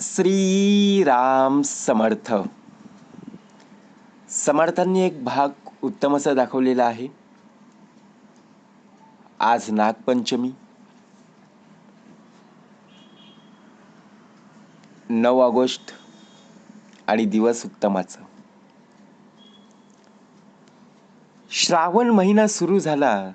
श्रीराम समर्थ. समर्थांनी एक भाग उत्तम असा दाखवलेला आहे. आज नागपंचमी. नऊ ऑगस्ट आणि दिवस उत्तमाचा. श्रावण महिना सुरू झाला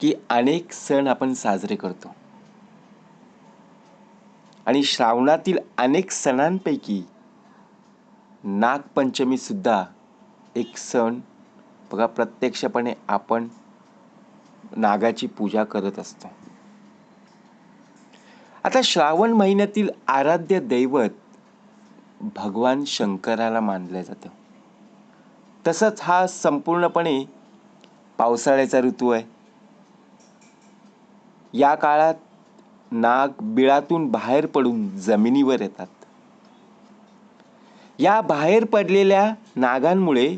की अनेक सण आपण साजरे करतो. आणि श्रावणातील अनेक सणांपैकी नागपंचमीसुद्धा एक सण. बघा प्रत्यक्षपणे आपण नागाची पूजा करत असतो. आता श्रावण महिन्यातील आराध्य दैवत भगवान शंकराला मानलं जातं. तसंच हा संपूर्णपणे पावसाळ्याचा ऋतू आहे. या काळात नाग बिळातून बाहेर पडून जमिनीवर येतात. या बाहेर पडलेल्या नागांमुळे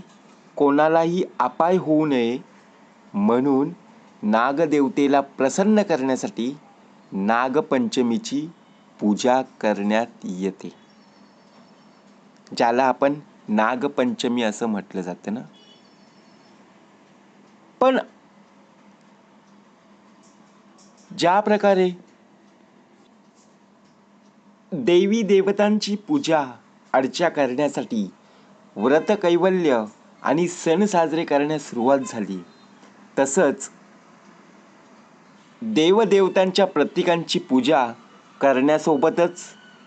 कोणालाही अपाय होऊ नये म्हणून नागदेवतेला प्रसन्न करण्यासाठी नागपंचमीची पूजा करण्यात येते. ज्याला आपण नागपंचमी असं म्हटलं जातं ना? पण ज्या प्रकारे देवी देवतांची पूजा अर्चा करण्यासाठी व्रत कैवल्य आणि सण साजरे करण्यास सुरुवात झाली. तसंच देवदेवतांच्या प्रतीकांची पूजा करण्यासोबतच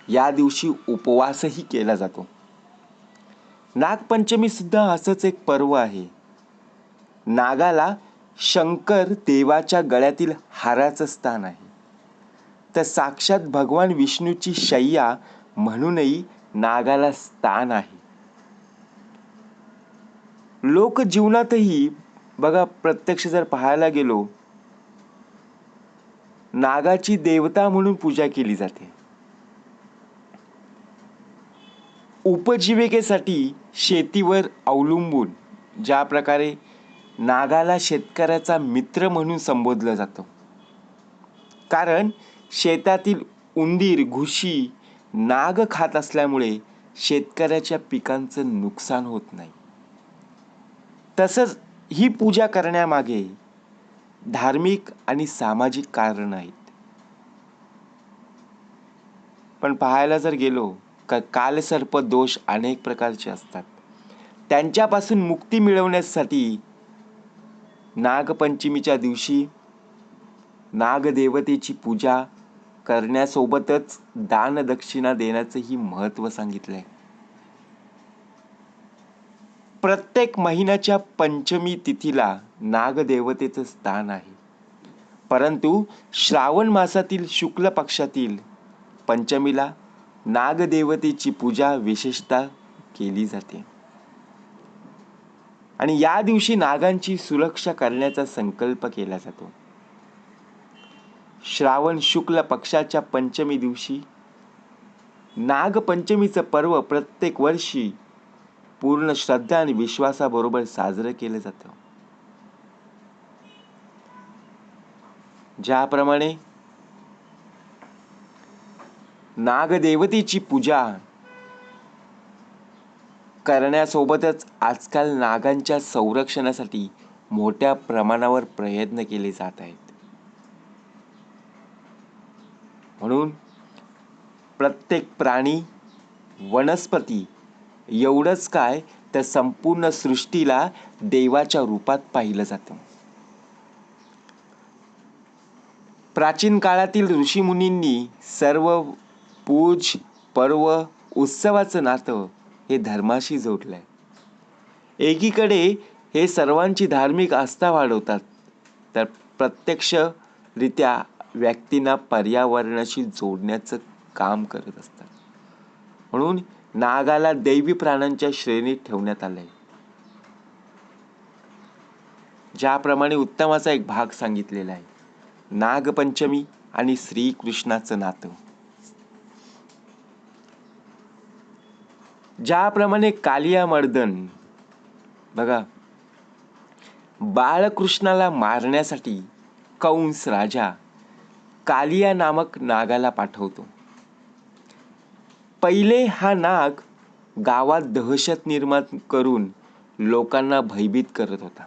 या दिवशी उपवासही केला जातो. नागपंचमीसुद्धा असंच एक पर्व आहे. नागाला शंकर देवाच्या गळ्यातील हाराचं स्थान आहे. तर साक्षात भगवान विष्णूची शय्या म्हणूनही नागाला स्थान आहे. लोक जीवनातही बघा प्रत्यक्ष जर पाहायला गेलो नागाची देवता म्हणून पूजा केली जाते. उपजीविकेसाठी शेतीवर अवलंबून ज्या प्रकारे नागाला शेतकऱ्याचा मित्र म्हणून संबोधलं जातं. कारण शेतातील उंदीर घुशी नाग खात असल्यामुळे शेतकऱ्याच्या पिकांचं नुकसान होत नाही. तसंच ही पूजा करण्यामागे धार्मिक आणि सामाजिक कारण आहेत. पण पाहायला जर गेलो का कालसर्प दोष अनेक प्रकारचे असतात. त्यांच्यापासून मुक्ती मिळवण्यासाठी नागपंचमीच्या दिवशी नागदेवतेची पूजा करण्यासोबतच दानदक्षिणा देण्याचंही महत्त्व सांगितलंय. प्रत्येक महिन्याच्या पंचमी तिथीला नागदेवतेचं स्थान आहे. परंतु श्रावण मासातील शुक्ल पक्षातील पंचमीला नागदेवतेची पूजा विशेषतः केली जाते. आणि या दिवशी नागांची सुरक्षा करण्याचा संकल्प केला जातो. श्रावण शुक्ल पक्षाच्या पंचमी दिवशी नागपंचमीचं पर्व प्रत्येक वर्षी पूर्ण श्रद्धा आणि विश्वासाबरोबर साजरं केलं जातं. ज्याप्रमाणे नागदेवतेची पूजा करण्यासोबतच आजकाल नागांच्या संरक्षणासाठी मोठ्या प्रमाणावर प्रयत्न केले जात आहेत. म्हणून प्रत्येक प्राणी वनस्पती एवढंच काय तर संपूर्ण सृष्टीला देवाच्या रूपात पाहिलं जातं. प्राचीन काळातील ऋषीमुनींनी सर्व पूज पर्व उत्सवाचं नातं हे धर्माशी जोडलंय. एकीकडे हे सर्वांची धार्मिक आस्था वाढवतात तर प्रत्यक्षरित्या व्यक्तींना पर्यावरणाशी जोडण्याचं काम करत असतात. म्हणून नागाला दैवी प्राण्यांच्या श्रेणीत ठेवण्यात आलंय. ज्याप्रमाणे उत्तमाचा एक भाग सांगितलेला आहे. नागपंचमी आणि श्रीकृष्णाचं नातं. ज्याप्रमाणे कालिया मर्दन बघा बाळकृष्णाला मारण्यासाठी कंस राजा कालिया नामक नागाला पाठवतो. पहिले हा नाग गावात दहशत निर्माण करून लोकांना भयभीत करत होता.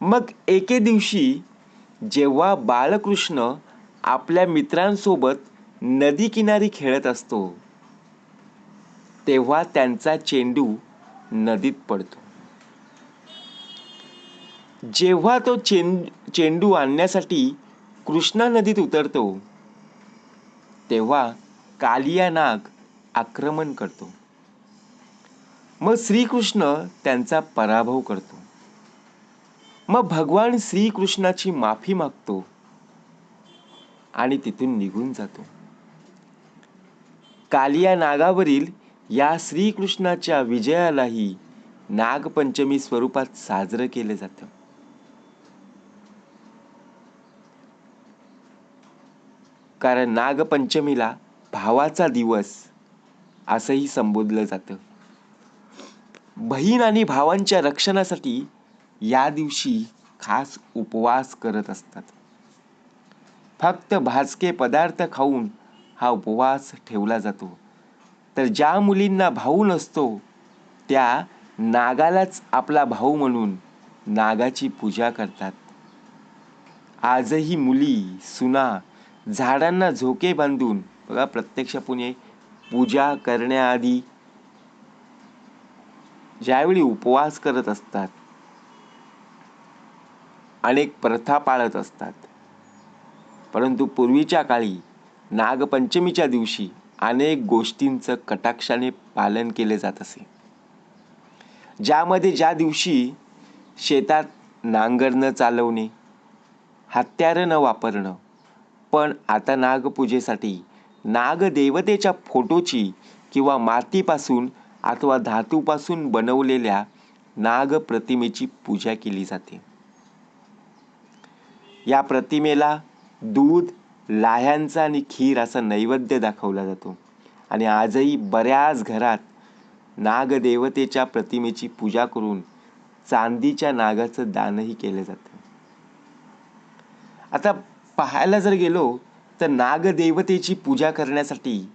मग एके दिवशी जेव्हा बाळकृष्ण आपल्या मित्रांसोबत नदी किनारी खेळत असतो तेव्हा त्यांचा चेंडू नदीत पडतो. जेव्हा तो चेंडू आणण्यासाठी कृष्णा नदीत उतरतो. तेव्हा कालिया नाग आक्रमण करतो. मग श्रीकृष्ण त्यांचा पराभव करतो. मग भगवान श्रीकृष्णाची माफी मागतो आणि तिथून निघून जातो. कालिया नागावरील या श्रीकृष्णाच्या विजयालाही नागपंचमी स्वरूपात साजरं केलं जातं. कारण नागपंचमीला भावाचा दिवस असंही संबोधलं जातं. बहीण आणि भावांच्या रक्षणासाठी या दिवशी खास उपवास करत असतात. फक्त भाजके पदार्थ खाऊन हा उपवास ठेवला जातो. तर ज्या मुलींना भाऊ नसतो त्या नागालाच आपला भाऊ म्हणून नागाची पूजा करतात. आजही मुली सुना झाडांना झोके बांधून बघा प्रत्यक्ष पुणे पूजा करण्याआधी ज्यावेळी उपवास करत असतात अनेक प्रथा पाळत असतात. परंतु पूर्वीच्या काळी नागपंचमीच्या दिवशी अनेक गोष्टींचं कटाक्षाने पालन केले जात असे. ज्यामध्ये ज्या दिवशी शेतात नांगर न चालवणे हत्यारं न वापरणं पण आता नागपूजेसाठी नागदेवतेच्या फोटोची किंवा मातीपासून अथवा धातूपासून बनवलेल्या नागप्रतिमेची पूजा केली जाते. या प्रतिमेला दूध लाह्यांचा आणि खीर असा नैवेद्य दाखवला जातो. आणि आजही बऱ्याच घरात नागदेवतेच्या प्रतिमेची पूजा करून चांदीच्या नागाचं दानही केलं जातं. आता पाहायला जर गेलो तर नागदेवतेची पूजा करण्यासाठी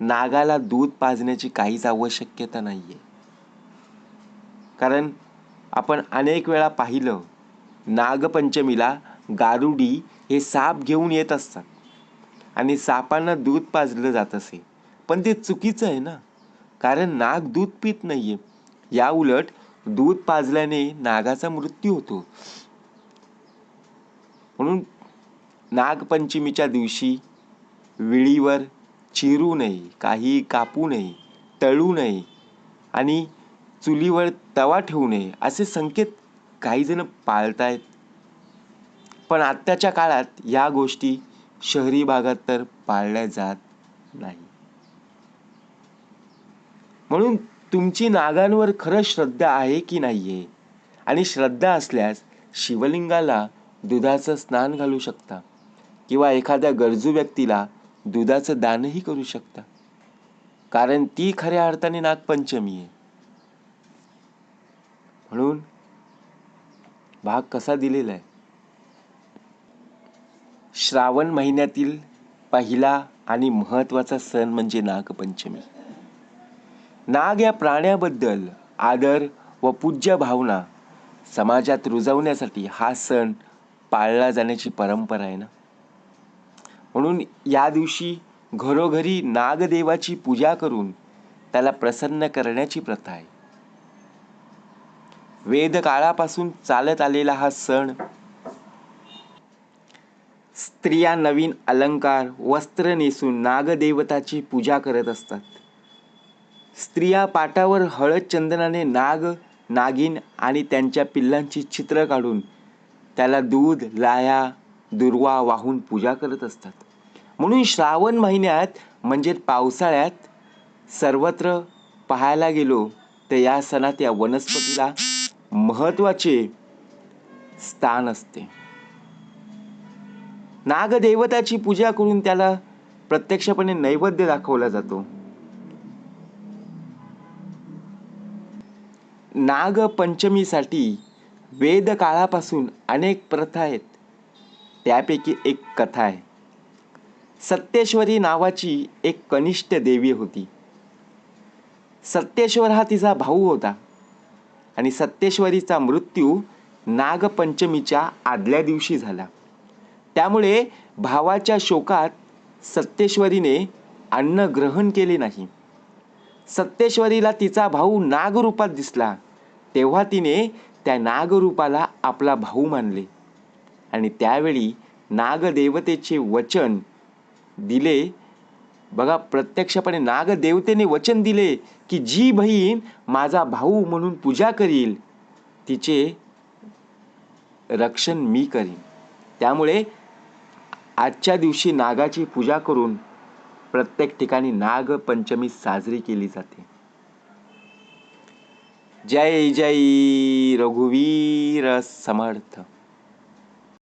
नागाला दूध पाजण्याची काहीच आवश्यकता नाही आहे कारण आपण अनेक वेळा पाहिलं नागपंचमीला गारुडी हे साप घेऊन येत असतात. आणि सापांना दूध पाजलं जात असे. पण ते चुकीचं आहे ना? कारण नाग दूध पित नाहीये. या उलट दूध पाजल्याने नागाचा मृत्यू होतो. म्हणून नागपंचमीच्या दिवशी विळीवर चिरू नये काही कापू नये तळू नये आणि चुलीवर तवा ठेवू नये असे संकेत काही जण पाळतायत. पण आत्ताच्या काळात या गोष्टी शहरी भागात तर पाळल्या जात नाही. म्हणून तुमची नागांवर खरं श्रद्धा आहे की नाही आहे आणि श्रद्धा असल्यास शिवलिंगाला दुधाचं स्नान घालू शकता. किंवा एखाद्या गरजू व्यक्तीला दुधाचं दानही करू शकता. कारण ती खऱ्या अर्थाने नागपंचमी आहे. म्हणून भाग कसा दिलेला आहे? श्रावण महिन्यातील पहिला आणि महत्त्वाचा सण म्हणजे नागपंचमी. नाग या प्राण्याबद्दल आदर व पूज्य भावना समाजात रुजवण्यासाठी हा सण पाळला जाण्याची परंपरा आहे ना? म्हणून या दिवशी घरोघरी नागदेवाची पूजा करून त्याला प्रसन्न करण्याची प्रथा आहे. वेद काळापासून चालत आलेला हा सण स्त्रिया नवीन अलंकार वस्त्र नेसून नागदेवताची पूजा करत असतात. स्त्रिया पाटावर हळद चंदनाने नाग नागिन आणि त्यांच्या पिल्लांची चित्र काढून त्याला दूध लाया दुर्वा वाहून पूजा करत असतात. म्हणून श्रावण महिन्यात म्हणजे पावसाळ्यात सर्वत्र पाहायला गेलो तर या सणात या वनस्पतीला महत्त्वाचे स्थान असते. नागदेवताची पूजा करून त्याला प्रत्यक्षपणे नैवेद्य दाखवला जातो. नागपंचमीसाठी वेद काळापासून अनेक प्रथा आहेत. त्यापैकी एक कथा आहे. सत्तेश्वरी नावाची एक कनिष्ठ देवी होती. सत्तेश्वर हा तिचा भाऊ होता. आणि सत्तेश्वरीचा मृत्यू नागपंचमीच्या आदल्या दिवशी झाला. त्यामुळे भावाच्या शोकात सत्तेश्वरीने अन्न ग्रहण केले नाही. सत्तेश्वरीला तिचा भाऊ नागरूपात दिसला. तेव्हा तिने त्या नागरूपाला आपला भाऊ मानले. आणि त्यावेळी नागदेवतेचे वचन दिले. बघा प्रत्यक्षपणे नागदेवतेने वचन दिले की जी बहीण माझा भाऊ म्हणून पूजा करील तिचे रक्षण मी करीन. त्यामुळे आजच्या दिवशी नागाची पूजा करून प्रत्येक ठिकाणी नागपंचमी साजरी केली जाते. जय जय रघुवीर समर्थ.